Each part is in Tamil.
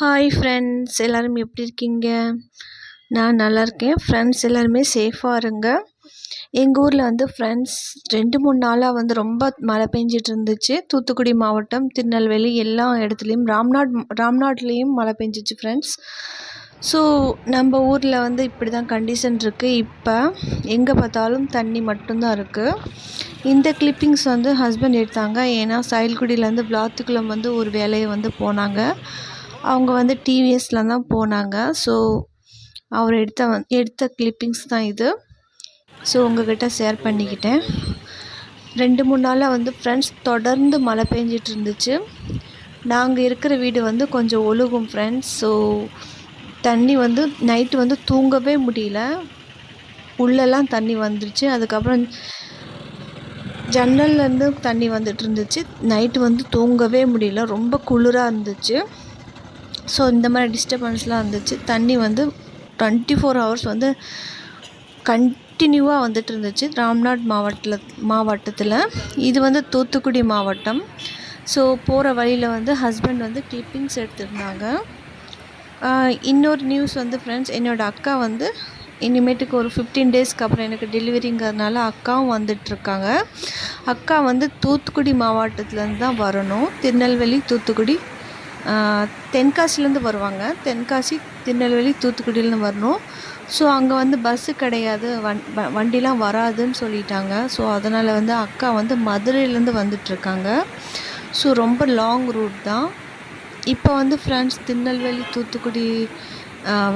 ஹாய் ஃப்ரெண்ட்ஸ் எல்லோரும் எப்படி இருக்கீங்க? நான் நல்லா இருக்கேன். ஃப்ரெண்ட்ஸ் எல்லாருமே சேஃபாக இருங்க. எங்கள் ஊரில் வந்து ஃப்ரெண்ட்ஸ் ரெண்டு மூணு நாளாக வந்து ரொம்ப மழை பெஞ்சிட்டு இருந்துச்சு. தூத்துக்குடி மாவட்டம் திருநெல்வேலி எல்லா இடத்துலையும் ராம்நாட் ராம்நாட்லேயும் மழை பெஞ்சிச்சு ஃப்ரெண்ட்ஸ் ஸோ நம்ம ஊரில் வந்து இப்படி தான் கண்டிஷன் இருக்குது இப்போ எங்கே பார்த்தாலும் தண்ணி மட்டும்தான் இருக்குது இந்த கிளிப்பிங்ஸ் வந்து ஹஸ்பண்ட் எடுத்தாங்க. ஏன்னா சைல்குடியிலேருந்து விளாத்துக்குளம் வந்து ஒரு வேலையை வந்து போனாங்க. அவங்க வந்து டிவிஎஸில் தான் போனாங்க. ஸோ அவர் எடுத்த வந் எடுத்த கிளிப்பிங்ஸ் தான் இது. ஸோ உங்கள்கிட்ட ஷேர் பண்ணிக்கிட்டேன். ரெண்டு மூணு நாளாக வந்து ஃப்ரெண்ட்ஸ் தொடர்ந்து மழை பெஞ்சிட்டு இருந்துச்சு. நாங்கள் இருக்கிற வீடு வந்து கொஞ்சம் ஒழுகும் ஃப்ரெண்ட்ஸ் ஸோ தண்ணி வந்து நைட்டு வந்து தூங்கவே முடியல. உள்ளெல்லாம் தண்ணி வந்துருச்சு. அதுக்கப்புறம் ஜன்னல்லேருந்து தண்ணி வந்துட்டு இருந்துச்சு. நைட்டு வந்து தூங்கவே முடியல. ரொம்ப குளிராக இருந்துச்சு. ஸோ இந்த மாதிரி டிஸ்டர்பன்ஸ்லாம் இருந்துச்சு தண்ணி வந்து டுவெண்ட்டி ஃபோர் ஹவர்ஸ் வந்து கண்டினியூவாக வந்துட்டு இருந்துச்சு. ராம்நாட் மாவட்டத்தில் மாவட்டத்தில். இது வந்து தூத்துக்குடி மாவட்டம். ஸோ போகிற வழியில் வந்து ஹஸ்பண்ட் வந்து கிளிப்பிங்ஸ் எடுத்திருந்தாங்க. இன்னொரு நியூஸ் வந்து ஃப்ரெண்ட்ஸ் என்னோடய அக்கா வந்து இனிமேட்டுக்கு ஒரு ஃபிஃப்டீன் டேஸ்க்கு அப்புறம் எனக்கு டெலிவரிங்கிறதுனால அக்காவும் வந்துட்டுருக்காங்க. அக்கா வந்து தூத்துக்குடி மாவட்டத்துலேருந்து தான் வரணும். திருநெல்வேலி தூத்துக்குடி தென்காசிலேருந்து வருவாங்க. தென்காசி திருநெல்வேலி தூத்துக்குடியிலேருந்து வரணும். ஸோ அங்கே வந்து பஸ்ஸு கிடையாது. வண் வண்டிலாம் வராதுன்னு சொல்லிட்டாங்க. ஸோ அதனால் வந்து அக்கா வந்து மதுரையிலேருந்து வந்துட்டுருக்காங்க. ஸோ ரொம்ப லாங் ரூட் தான். இப்போ வந்து ஃப்ரெண்ட்ஸ் திருநெல்வேலி தூத்துக்குடி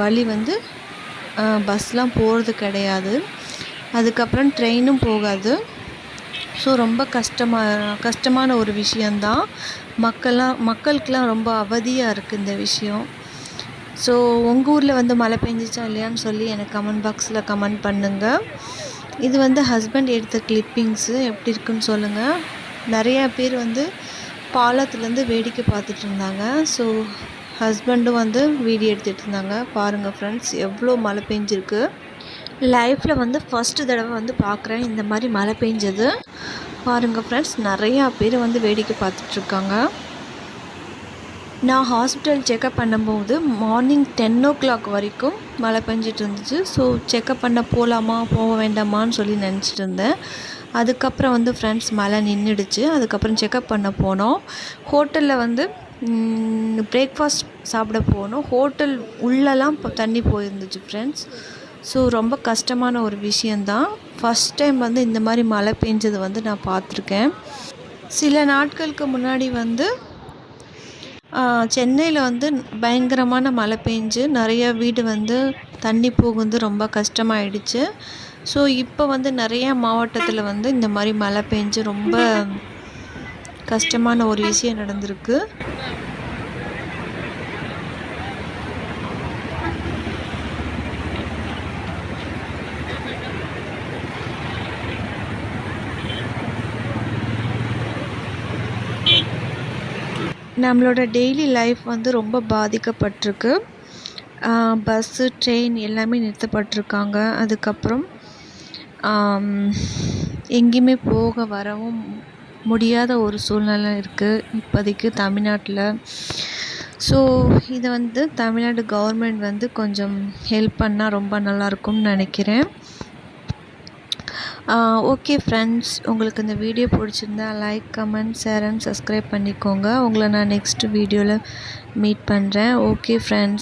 வழி வந்து பஸ்லாம் போகிறது கிடையாது. அதுக்கப்புறம் ட்ரெயினும் போகாது. ஸோ ரொம்ப கஷ்டமாக கஷ்டமான ஒரு விஷயந்தான் மக்கள்லாம் மக்களுக்கெலாம் ரொம்ப அவதியாக இருக்குது இந்த விஷயம். ஸோ உங்கள் ஊரில் வந்து மழை பெஞ்சிச்சா இல்லையான்னு சொல்லி எனக்கு கமெண்ட் பாக்ஸில் கமெண்ட் பண்ணுங்கள் இது வந்து ஹஸ்பண்ட் எடுத்த கிளிப்பிங்ஸு எப்படி இருக்குன்னு சொல்லுங்கள் நிறையா பேர் வந்து பாலத்துலேருந்து வேடிக்கை பார்த்துட்டு இருந்தாங்க. ஸோ ஹஸ்பண்டும் வந்து வீடியோ எடுத்துகிட்டு இருந்தாங்க. பாருங்கள் ஃப்ரெண்ட்ஸ் எவ்வளோ மழை பெஞ்சிருக்கு. லைஃப்பில் வந்து ஃபஸ்ட்டு தடவை வந்து பார்க்குறேன் இந்த மாதிரி மழை பெஞ்சது. பாருங்கள் ஃப்ரெண்ட்ஸ் நிறையா பேர் வந்து வேடிக்கை பார்த்துட்ருக்காங்க நான் ஹாஸ்பிட்டல் செக்கப் பண்ணும்போது மார்னிங் டென் ஓ கிளாக் வரைக்கும் மழை பெஞ்சிட்டு இருந்துச்சு. ஸோ செக்கப் பண்ண போகலாமா போக வேண்டாமான்னு சொல்லி நினச்சிட்டு இருந்தேன். அதுக்கப்புறம் வந்து ஃப்ரெண்ட்ஸ் மழை நின்றுடுச்சு அதுக்கப்புறம் செக்கப் பண்ண போனோம். ஹோட்டலில் வந்து பிரேக்ஃபாஸ்ட் சாப்பிட போனோம். ஹோட்டல் உள்ளெல்லாம் தண்ணி போயிருந்துச்சு ஃப்ரெண்ட்ஸ் ஸோ ரொம்ப கஷ்டமான ஒரு விஷயந்தான் ஃபஸ்ட் டைம் வந்து இந்த மாதிரி மழை பெஞ்சது வந்து நான் பார்த்துருக்கேன். சில நாட்களுக்கு முன்னாடி வந்து சென்னையில் வந்து பயங்கரமான மழை பெஞ்சு நிறைய வீடு வந்து தண்ணி புகுந்து ரொம்ப கஷ்டமாயிடுச்சு. ஸோ இப்போ வந்து நிறையா மாவட்டத்தில் வந்து இந்த மாதிரி மழை பெஞ்சு ரொம்ப கஷ்டமான ஒரு விஷயம் நடந்திருக்கு. நம்மளோட டெய்லி லைஃப் வந்து ரொம்ப பாதிக்கப்பட்டிருக்கு. பஸ்ஸு ட்ரெயின் எல்லாமே நிறுத்தப்பட்டிருக்காங்க. அதுக்கப்புறம் எங்கேயுமே போக வரவும் முடியாத ஒரு சூழ்நிலை இருக்குது இப்போதைக்கு தமிழ்நாட்டில். ஸோ இதை வந்து தமிழ்நாடு கவர்மெண்ட் வந்து கொஞ்சம் ஹெல்ப் பண்ணால் ரொம்ப நல்லாயிருக்கும்னு நினைக்கிறேன். ஓகே ஃப்ரெண்ட்ஸ் உங்களுக்கு இந்த வீடியோ பிடிச்சிருந்தா like comment share and subscribe பண்ணிக்கோங்க. உங்களை நான் நெக்ஸ்ட் வீடியோவில் மீட் பண்ணுறேன் ஓகே ஃப்ரெண்ட்ஸ்